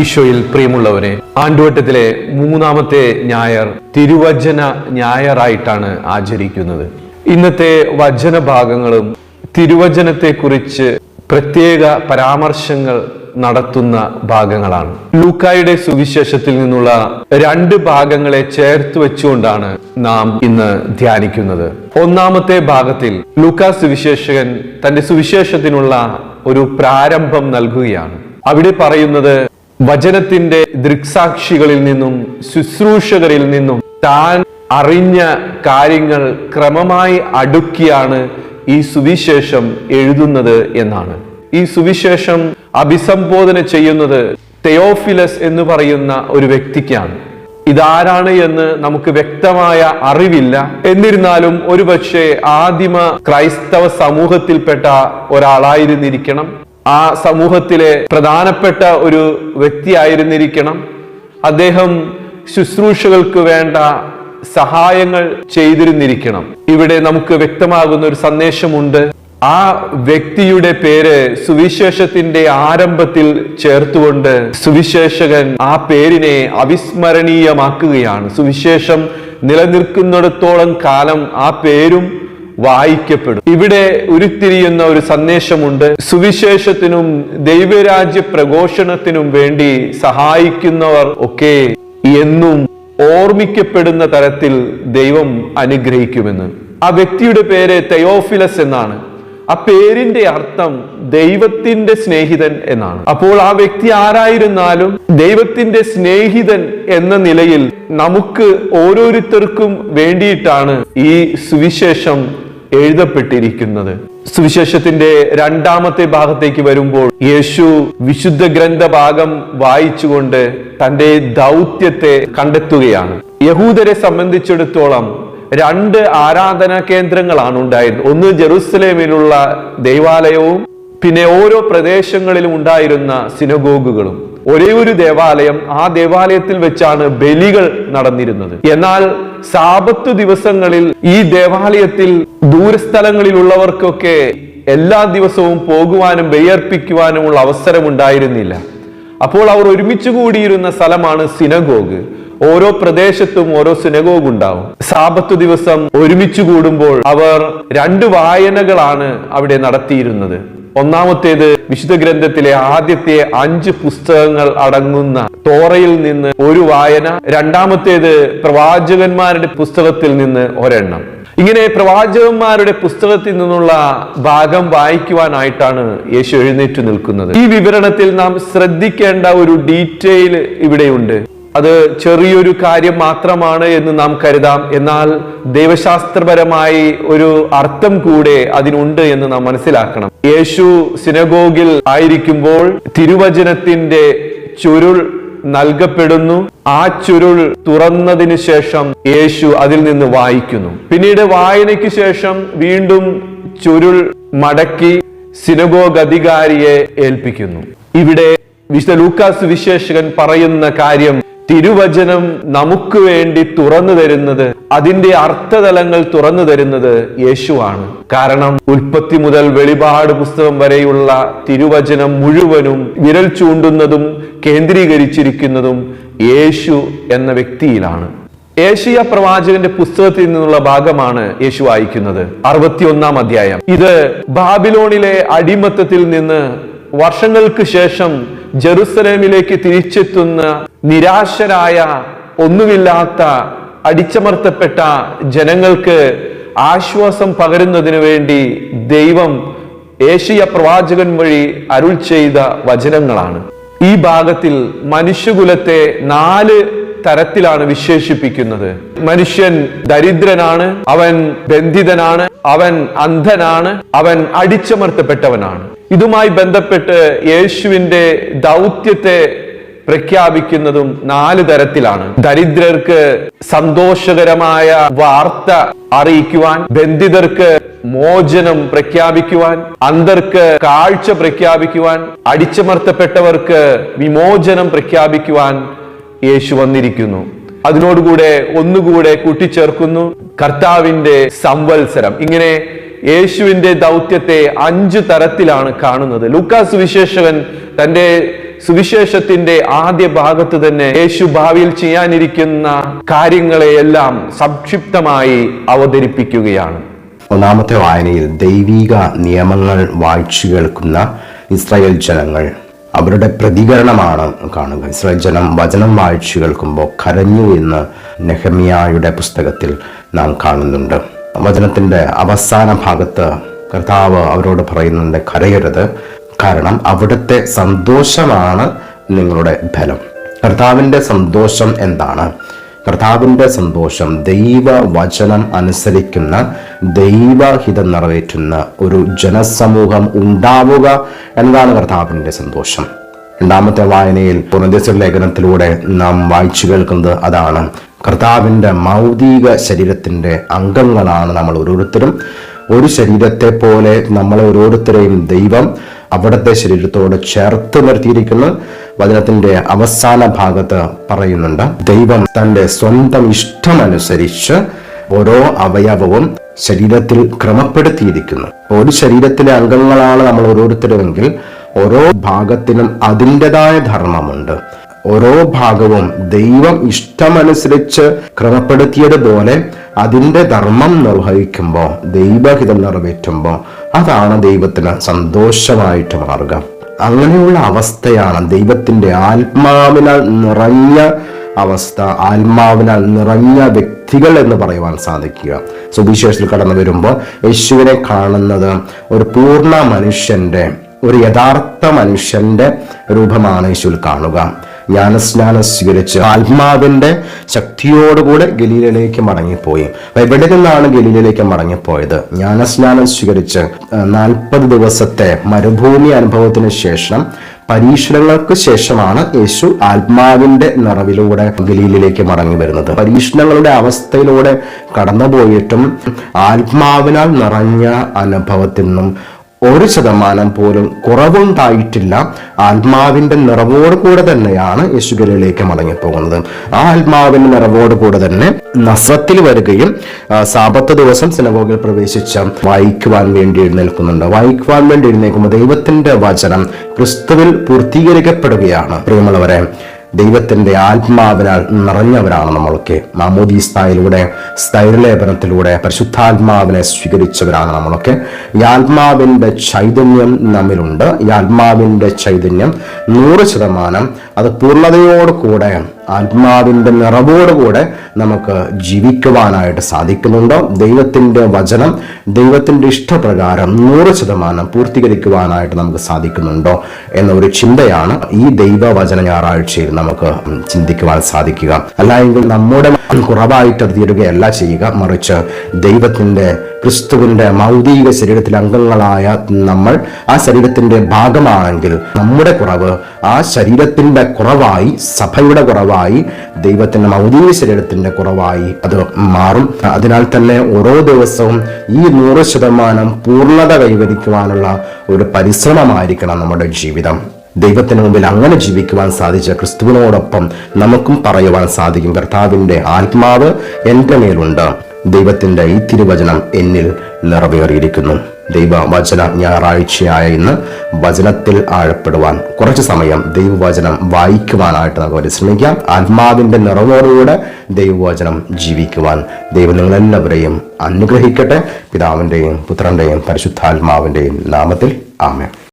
ഈശോയിൽ പ്രിയമുള്ളവരെ ആണ്ടുവട്ടത്തിലെ മൂന്നാമത്തെ ഞായർ തിരുവചന ഞായറായിട്ടാണ് ആചരിക്കുന്നത്. ഇന്നത്തെ വചന ഭാഗങ്ങളും തിരുവചനത്തെക്കുറിച്ച് പ്രത്യേക പരാമർശങ്ങൾ നടത്തുന്ന ഭാഗങ്ങളാണ്. ലൂക്കായുടെ സുവിശേഷത്തിൽ നിന്നുള്ള രണ്ട് ഭാഗങ്ങളെ ചേർത്ത് വെച്ചുകൊണ്ടാണ് നാം ഇന്ന് ധ്യാനിക്കുന്നത്. ഒന്നാമത്തെ ഭാഗത്തിൽ ലൂക്കാ സുവിശേഷകൻ തന്റെ സുവിശേഷത്തിനുള്ള ഒരു പ്രാരംഭം നൽകുകയാണ്. അവിടെ പറയുന്നത് വചനത്തിന്റെ ദൃക്സാക്ഷികളിൽ നിന്നും ശുശ്രൂഷകരിൽ നിന്നും താൻ അറിഞ്ഞ കാര്യങ്ങൾ ക്രമമായി അടുക്കിയാണ് ഈ സുവിശേഷം എഴുതുന്നത് എന്നാണ്. ഈ സുവിശേഷം അഭിസംബോധന ചെയ്യുന്നത് തെയോഫിലസ് എന്ന് പറയുന്ന ഒരു വ്യക്തിക്കാണ്. ഇതാരാണ് എന്ന് നമുക്ക് വ്യക്തമായ അറിവില്ല. എന്നിരുന്നാലും ഒരുപക്ഷെ ആദിമ ക്രൈസ്തവ സമൂഹത്തിൽപ്പെട്ട ഒരാളായിരുന്നിരിക്കണം. ആ സമൂഹത്തിലെ പ്രധാനപ്പെട്ട ഒരു വ്യക്തിയായിരുന്നിരിക്കണം അദ്ദേഹം ശുശ്രൂഷകൾക്ക് വേണ്ട സഹായങ്ങൾ ചെയ്തിരുന്നിരിക്കണം. ഇവിടെ നമുക്ക് വ്യക്തമാകുന്ന ഒരു സന്ദേശമുണ്ട്. ആ വ്യക്തിയുടെ പേര് സുവിശേഷത്തിന്റെ ആരംഭത്തിൽ ചേർത്തുകൊണ്ട് സുവിശേഷകൻ ആ പേരിനെ അവിസ്മരണീയമാക്കുകയാണ്. സുവിശേഷം നിലനിൽക്കുന്നിടത്തോളം കാലം ആ പേരും വായിക്കപ്പെടും. ഇവിടെ ഉരുത്തിരിയുന്ന ഒരു സന്ദേശമുണ്ട്. സുവിശേഷത്തിനും ദൈവരാജ്യ പ്രഘോഷണത്തിനും വേണ്ടി സഹായിക്കുന്നവർ ഒക്കെ എന്നും ഓർമ്മിക്കപ്പെടുന്ന തരത്തിൽ ദൈവം അനുഗ്രഹിക്കുമെന്ന്. ആ വ്യക്തിയുടെ പേര് തെയോഫിലസ് എന്നാണ്. ആ പേരിന്റെ അർത്ഥം ദൈവത്തിന്റെ സ്നേഹിതൻ എന്നാണ്. അപ്പോൾ ആ വ്യക്തി ആരായിരുന്നാലും ദൈവത്തിന്റെ സ്നേഹിതൻ എന്ന നിലയിൽ നമുക്ക് ഓരോരുത്തർക്കും വേണ്ടിയിട്ടാണ് ഈ സുവിശേഷം എഴുതപ്പെട്ടിരിക്കുന്നത്. സുവിശേഷത്തിന്റെ രണ്ടാമത്തെ ഭാഗത്തേക്ക് വരുമ്പോൾ യേശു വിശുദ്ധ ഗ്രന്ഥ ഭാഗം വായിച്ചുകൊണ്ട് തന്റെ ദൗത്യത്തെ കണ്ടെത്തുകയാണ്. യഹൂദരെ സംബന്ധിച്ചിടത്തോളം രണ്ട് ആരാധനാ കേന്ദ്രങ്ങളാണ് ഉണ്ടായിരുന്നത്. ഒന്ന് ജെറുസലേമിലുള്ള ദൈവാലയവും പിന്നെ ഓരോ പ്രദേശങ്ങളിലും ഉണ്ടായിരുന്ന സിനഗോഗുകളും. ഒരേ ഒരു ദേവാലയം ആ ദേവാലയത്തിൽ വെച്ചാണ് ബലികൾ നടന്നിരുന്നത്. എന്നാൽ സാപത്ത് ദിവസങ്ങളിൽ ഈ ദേവാലയത്തിൽ ദൂരസ്ഥലങ്ങളിലുള്ളവർക്കൊക്കെ എല്ലാ ദിവസവും പോകുവാനും ബലിയർപ്പിക്കുവാനുമുള്ള അവസരം ഉണ്ടായിരുന്നില്ല അപ്പോൾ അവർ ഒരുമിച്ച് കൂടിയിരുന്ന സ്ഥലമാണ് സിനഗോഗ്. ഓരോ പ്രദേശത്തും ഓരോ സിനഗോഗ് ഉണ്ടാവും. സാപത്തു ദിവസം ഒരുമിച്ച് കൂടുമ്പോൾ അവർ രണ്ട് വായനകളാണ് അവിടെ നടത്തിയിരുന്നത്. ഒന്നാമത്തേത് വിശുദ്ധ ഗ്രന്ഥത്തിലെ ആദ്യത്തെ അഞ്ച് പുസ്തകങ്ങൾ അടങ്ങുന്ന തോറയിൽ നിന്ന് ഒരു വായന രണ്ടാമത്തേത് പ്രവാചകന്മാരുടെ പുസ്തകത്തിൽ നിന്ന് ഒരെണ്ണം. ഇങ്ങനെ പ്രവാചകന്മാരുടെ പുസ്തകത്തിൽ നിന്നുള്ള ഭാഗം വായിക്കുവാനായിട്ടാണ് യേശു എഴുന്നേറ്റ് നിൽക്കുന്നത്. ഈ വിവരണത്തിൽ നാം ശ്രദ്ധിക്കേണ്ട ഒരു ഡീറ്റെയിൽ ഇവിടെയുണ്ട്. അത് ചെറിയൊരു കാര്യം മാത്രമാണ് എന്ന് നാം കരുതാം. എന്നാൽ ദൈവശാസ്ത്രപരമായി ഒരു അർത്ഥം കൂടെ അതിനുണ്ട് എന്ന് നാം മനസ്സിലാക്കണം. യേശു സിനഗോഗിൽ ആയിരിക്കുമ്പോൾ തിരുവചനത്തിന്റെ ചുരുൾ നൽകപ്പെടുന്നു. ആ ചുരുൾ തുറന്നതിന് ശേഷം യേശു അതിൽ നിന്ന് വായിക്കുന്നു. പിന്നീട് വായനയ്ക്ക് ശേഷം വീണ്ടും ചുരുൾ മടക്കി സിനഗോഗ് അധികാരിയെ ഏൽപ്പിക്കുന്നു. ഇവിടെ വിശുദ്ധ ലൂക്കാസ് വിശേഷകൻ പറയുന്ന കാര്യം തിരുവചനം നമുക്ക് വേണ്ടി തുറന്നു തരുന്നത് അതിന്റെ അർത്ഥതലങ്ങൾ തുറന്നു തരുന്നത് യേശുവാണ്. കാരണം ഉൽപ്പത്തി മുതൽ വെളിപാട് പുസ്തകം വരെയുള്ള തിരുവചനം മുഴുവനും വിരൽ ചൂണ്ടുന്നതും കേന്ദ്രീകരിച്ചിരിക്കുന്നതും യേശു എന്ന വ്യക്തിയിലാണ്. ഏഷ്യ പ്രവാചകന്റെ പുസ്തകത്തിൽ നിന്നുള്ള ഭാഗമാണ് യേശു വായിക്കുന്നത്. അറുപത്തിയൊന്നാം അധ്യായം. ഇത് ബാബിലോണിലെ അടിമത്തത്തിൽ നിന്ന് വർഷങ്ങൾക്ക് ശേഷം ജെറുസലേമിലേക്ക് തിരിച്ചെത്തുന്ന നിരാശരായ ഒന്നുമില്ലാത്ത അടിച്ചമർത്തപ്പെട്ട ജനങ്ങൾക്ക് ആശ്വാസം പകരുന്നതിനു വേണ്ടി ദൈവം ഏഷ്യ പ്രവാചകൻ വഴി അരുൾ ചെയ്ത വചനങ്ങളാണ്. ഈ ഭാഗത്തിൽ മനുഷ്യകുലത്തെ നാല് തരത്തിലാണ് വിശേഷിപ്പിക്കുന്നത്. മനുഷ്യൻ ദരിദ്രനാണ് അവൻ ബന്ധിതനാണ് അവൻ അന്ധനാണ് അവൻ അടിച്ചമർത്തപ്പെട്ടവനാണ്. ഇതുമായി ബന്ധപ്പെട്ട് യേശുവിന്റെ ദൗത്യത്തെ പ്രഖ്യാപിക്കുന്നതും നാല് തരത്തിലാണ്. ദരിദ്രർക്ക് സന്തോഷകരമായ വാർത്ത അറിയിക്കുവാൻ ബന്ധിതർക്ക് മോചനം പ്രഖ്യാപിക്കുവാൻ അന്തർക്ക് കാഴ്ച പ്രഖ്യാപിക്കുവാൻ അടിച്ചമർത്തപ്പെട്ടവർക്ക് വിമോചനം പ്രഖ്യാപിക്കുവാൻ യേശു വന്നിരിക്കുന്നു. അതിനോടുകൂടെ ഒന്നുകൂടെ കൂട്ടിച്ചേർക്കുന്നു കർത്താവിന്റെ സംവത്സരം. ഇങ്ങനെ യേശുവിന്റെ ദൗത്യത്തെ അഞ്ച് തരത്തിലാണ് കാണുന്നത്. ലൂക്കാസ് വിശേഷകൻ തന്റെ സുവിശേഷത്തിന്റെ ആദ്യ ഭാഗത്ത് തന്നെ യേശു ഭാവിയിൽ ചെയ്യാനിരിക്കുന്ന കാര്യങ്ങളെയെല്ലാം സംക്ഷിപ്തമായി അവതരിപ്പിക്കുകയാണ്. ഒന്നാമത്തെ വായനയിൽ ദൈവിക നിയമങ്ങൾ വായിച്ചു കേൾക്കുന്ന ഇസ്രായേൽ ജനങ്ങൾ അവരുടെ പ്രതികരണമാണ് കാണുക. ഇസ്രായേൽ ജനം വചനം വായിച്ചു കേൾക്കുമ്പോൾ കരഞ്ഞു എന്ന് നെഹമിയായുടെ പുസ്തകത്തിൽ നാം കാണുന്നുണ്ട്. വചനത്തിന്റെ അവസാന ഭാഗത്ത് കർത്താവ് അവരോട് പറയുന്നുണ്ട് കരയരുത്. കാരണം അവിടുത്തെ സന്തോഷമാണ് നിങ്ങളുടെ ഫലം. കർത്താവിന്റെ സന്തോഷം എന്താണ്? കർത്താവിന്റെ സന്തോഷം ദൈവ വചനം അനുസരിക്കുന്ന ദൈവഹിതം നിറവേറ്റുന്ന ഒരു ജനസമൂഹം ഉണ്ടാവുക എന്നതാണ് കർത്താവിന്റെ സന്തോഷം. രണ്ടാമത്തെ വായനയിൽ പുനർദേശ ലേഖനത്തിലൂടെ നാം വായിച്ചു കേൾക്കുന്നത് അതാണ്. കർത്താവിന്റെ മൗതിക ശരീരത്തിന്റെ അംഗങ്ങളാണ് നമ്മൾ ഓരോരുത്തരും. ഒരു ശരീരത്തെ പോലെ നമ്മളെ ഓരോരുത്തരെയും ദൈവം അവിടുത്തെ ശരീരത്തോട് ചേർത്ത് നിർത്തിയിരിക്കുന്നു. വചനത്തിന്റെ അവസാന ഭാഗത്ത് പറയുന്നുണ്ട് ദൈവം തന്റെ സ്വന്തം ഇഷ്ടമനുസരിച്ച് ഓരോ അവയവവും ശരീരത്തിൽ ക്രമപ്പെടുത്തിയിരിക്കുന്നു. ഒരു ശരീരത്തിലെ അംഗങ്ങളാണ് നമ്മൾ ഓരോരുത്തരുമെങ്കിൽ ഓരോ ഭാഗത്തിനും അതിന്റെതായ ധർമ്മമുണ്ട്. ഓരോ ഭാഗവും ദൈവം ഇഷ്ടമനുസരിച്ച് ക്രമപ്പെടുത്തിയതുപോലെ അതിന്റെ ധർമ്മം നിർവഹിക്കുമ്പോൾ ദൈവഹിതം നിറവേറ്റുമ്പോൾ അതാണ് ദൈവത്തിന് സന്തോഷമായിട്ട് മാറുക. അങ്ങനെയുള്ള അവസ്ഥയാണ് ദൈവത്തിന്റെ ആത്മാവിനാൽ നിറഞ്ഞ അവസ്ഥ ആത്മാവിനാൽ നിറഞ്ഞ വ്യക്തികൾ എന്ന് പറയുവാൻ സാധിക്കുക. സുവിശേഷത്തിൽ കടന്നു വരുമ്പോൾ യേശുവിനെ കാണുന്നത് ഒരു പൂർണ മനുഷ്യന്റെ ഒരു യഥാർത്ഥ മനുഷ്യന്റെ രൂപമാണ് യേശുവിൽ കാണുക. ജ്ഞാനസ്നാനം സ്വീകരിച്ച് ആത്മാവിന്റെ ശക്തിയോടുകൂടെ ഗലീലയിലേക്ക് മടങ്ങിപ്പോയി. എവിടെ നിന്നാണ് ഗലീലയിലേക്ക് മടങ്ങിപ്പോയത്? ജ്ഞാനസ്നാനം സ്വീകരിച്ച് നാൽപ്പത് ദിവസത്തെ മരുഭൂമി അനുഭവത്തിന് ശേഷം പരീക്ഷണങ്ങൾക്ക് ശേഷമാണ് യേശു ആത്മാവിന്റെ നിറവിലൂടെ ഗലീലിലേക്ക് മടങ്ങി വരുന്നത്. പരീക്ഷണങ്ങളുടെ അവസ്ഥയിലൂടെ കടന്നുപോയിട്ടും ആത്മാവിനാൽ നിറഞ്ഞ അനുഭവത്തിൽ നിന്നും ഒരു ശതമാനം പോലും കുറവുണ്ടായിട്ടില്ല. ആത്മാവിന്റെ നിറവോട് കൂടെ തന്നെയാണ് യേശുഗലിലേക്ക് മടങ്ങിപ്പോകുന്നത്. ആ ആത്മാവിന്റെ നിറവോട് കൂടെ തന്നെ നസ്രത്തിൽ വരികയും സാപത്ത് ദിവസം സിനഗോഗിൽ പ്രവേശിച്ച വായിക്കുവാൻ വേണ്ടി എഴുന്നേൽക്കുന്നുണ്ട്. വായിക്കുവാൻ വേണ്ടി എഴുന്നേൽക്കുമ്പോൾ ദൈവത്തിന്റെ വചനം ക്രിസ്തുവിൽ പൂർത്തീകരിക്കപ്പെടുകയാണ്. പ്രിയമുള്ളവരെ ദൈവത്തിന്റെ ആത്മാവിനാൽ നിറഞ്ഞവരാണ് നമ്മളൊക്കെ. മാമോദീസ്തായിലൂടെ സ്ഥൈര്യലേപനത്തിലൂടെ പരിശുദ്ധാത്മാവിനെ സ്വീകരിച്ചവരാണ് നമ്മളൊക്കെ. ഈ ആത്മാവിന്റെ ചൈതന്യം നമ്മിലുണ്ട്. ഈ ആത്മാവിന്റെ ചൈതന്യം നൂറ് ശതമാനം അത് പൂർണതയോട് കൂടെ ആത്മാവിന്റെ നിറവോടുകൂടെ നമുക്ക് ജീവിക്കുവാനായിട്ട് സാധിക്കുന്നുണ്ടോ. ദൈവത്തിന്റെ വചനം ദൈവത്തിന്റെ ഇഷ്ടപ്രകാരം നൂറ് ശതമാനം പൂർത്തീകരിക്കുവാനായിട്ട് നമുക്ക് സാധിക്കുന്നുണ്ടോ എന്ന ഒരു ചിന്തയാണ് ഈ ദൈവവചന ഞായറാഴ്ചയിൽ നമുക്ക് ചിന്തിക്കുവാൻ സാധിക്കുക. അല്ല എങ്കിൽ നമ്മുടെ കുറവായിട്ട് തീരുകയല്ല ചെയ്യുക. മറിച്ച് ദൈവത്തിന്റെ ക്രിസ്തുവിന്റെ മൗതിക ശരീരത്തിലെ അംഗങ്ങളായ നമ്മൾ ആ ശരീരത്തിന്റെ ഭാഗമാണെങ്കിൽ നമ്മുടെ കുറവ് ആ ശരീരത്തിന്റെ കുറവായി സഭയുടെ കുറവായി ദൈവത്തിന്റെ മൗതിക ശരീരത്തിന്റെ കുറവായി അത് മാറും. അതിനാൽ തന്നെ ഓരോ ദിവസവും ഈ നൂറ് ശതമാനം പൂർണത കൈവരിക്കുവാനുള്ള ഒരു പരിശ്രമമായിരിക്കണം നമ്മുടെ ജീവിതം. ദൈവത്തിന് മുമ്പിൽ അങ്ങനെ ജീവിക്കുവാൻ സാധിച്ച ക്രിസ്തുവിനോടൊപ്പം നമുക്കും പറയുവാൻ സാധിക്കും. കർത്താവിന്റെ ആത്മാവ് എന്റെ മേലുണ്ട്. ദൈവത്തിന്റെ ഈ തിരുവചനം എന്നിൽ നിറവേറിയിരിക്കുന്നു. ദൈവ വചന ഞായറാഴ്ചയായ ഇന്ന് വചനത്തിൽ ആഴപ്പെടുവാൻ കുറച്ച് സമയം ദൈവവചനം വായിക്കുവാനായിട്ട് നമുക്ക് പരിശ്രമിക്കാം. ആത്മാവിന്റെ നിറവോടുകൂടെ ദൈവവചനം ജീവിക്കുവാൻ ദൈവം നിങ്ങളെല്ലാവരെയും അനുഗ്രഹിക്കട്ടെ. പിതാവിന്റെയും പുത്രന്റെയും പരിശുദ്ധാത്മാവിന്റെയും നാമത്തിൽ ആമേ